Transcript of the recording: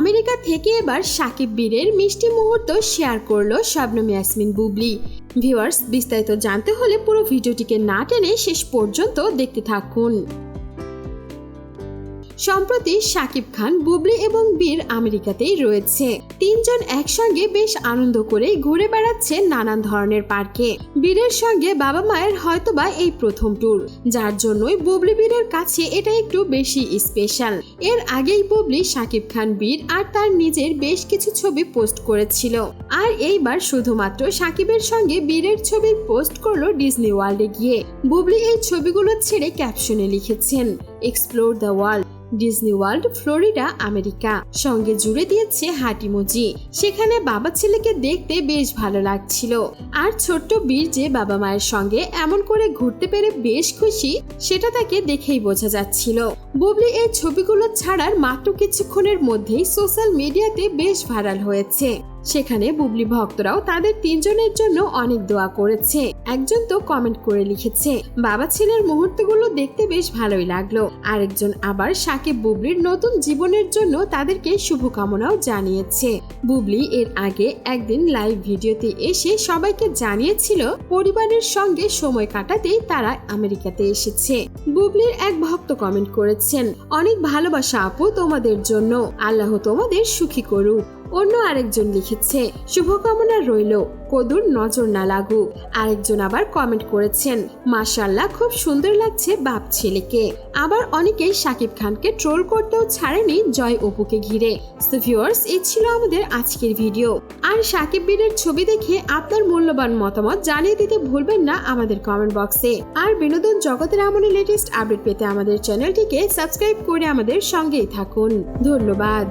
America থেকে এবার সাকিব বীরের মিষ্টি মুহূর্ত শেয়ার করল শাবনম ইয়াসমিন বুবলি। ভিউয়ার্স, বিস্তারিত জানতে হলে পুরো ভিডিওটিকে না টেনে শেষ পর্যন্ত দেখতে থাকুন। সম্প্রতি শাকিব খান, বুবলি এবং বীর আমেরিকাতেই রয়েছে। তিনজন একসঙ্গে বেশ আনন্দ করে ঘুরে বেড়াচ্ছে নানান ধরনের পার্কে। বীরের সঙ্গে বাবা মায়ের হয়তোবা এই প্রথম ট্যুর যার জন্যই বুবলি বীরের কাছে এটা একটু বেশি স্পেশাল এর আগেই বুবলি শাকিব খান, বীর আর তার নিজের বেশ কিছু ছবি পোস্ট করেছিল। আর এইবার শুধুমাত্র সাকিবের সঙ্গে বীরের ছবি পোস্ট করল ডিজনি ওয়ার্ল্ডে গিয়ে। বুবলি এই ছবিগুলো ছেড়ে ক্যাপশনে লিখেছেন explore the world Disney world Florida America সঙ্গে জুড়ে দিয়েছে হাটিমুজি সেখানে বাবা ছেলেকে দেখতে বেশ ভালো লাগছিল। আর ছোট্ট বীর যে বাবা মায়ের সঙ্গে এমন করে ঘুরতে পেরে বেশ খুশি, সেটা তাকে দেখেই বোঝা যাচ্ছিল। বুবলি এই ছবিগুলো ছাড়ার মাত্র কিছুক্ষণের মধ্যেই সোশ্যাল মিডিয়াতে বেশ ভাইরাল হয়েছে। সেখানে বুবলি ভক্তরাও তাদের তিনজনের জন্য অনেক দোয়া করেছে। একজন তো কমেন্ট করে লিখেছে, বাবা ছেলের মুহূর্তগুলো দেখতে বেশ ভালোই লাগল। আরেকজন আবার সাকিব বুবলির নতুন জীবনের জন্য তাদেরকে শুভকামনাও জানিয়েছে। বুবলি এর আগে একদিন লাইভ ভিডিওতে এসে সবাইকে জানিয়েছিল পরিবারের সঙ্গে সময় কাটাতেই তারা আমেরিকাতে এসেছে। বুবলির এক ভক্ত কমেন্ট করেছেন, অনেক ভালোবাসা আপু তোমাদের জন্য। আল্লাহ তোমাদের সুখী করুক। অন্য আরেকজন লিখেছে, শুভকামনা রইল। কদুর নজর না লাগুক। আরেকজন আবার কমেন্ট করেছেন মাশাল্লাহ খুব সুন্দর লাগছে বাপ ছেলেকে। আবার অনেকেই শাকিব খানকে ট্রোল করতেও ছাড়েনি জয় অপুকে ঘিরে। সো ভিউয়ার্স এই ছিল আমাদের আজকের ভিডিও আর সাকিব বীরের ছবি দেখে আপনার মূল্যবান মতামত জানিয়ে দিতে ভুলবেন না আমাদের কমেন্ট বক্সে আর বিনোদন জগতের এমনই লেটেস্ট আপডেট পেতে আমাদের চ্যানেলটিকে সাবস্ক্রাইব করে আমাদের সঙ্গেই থাকুন। ধন্যবাদ।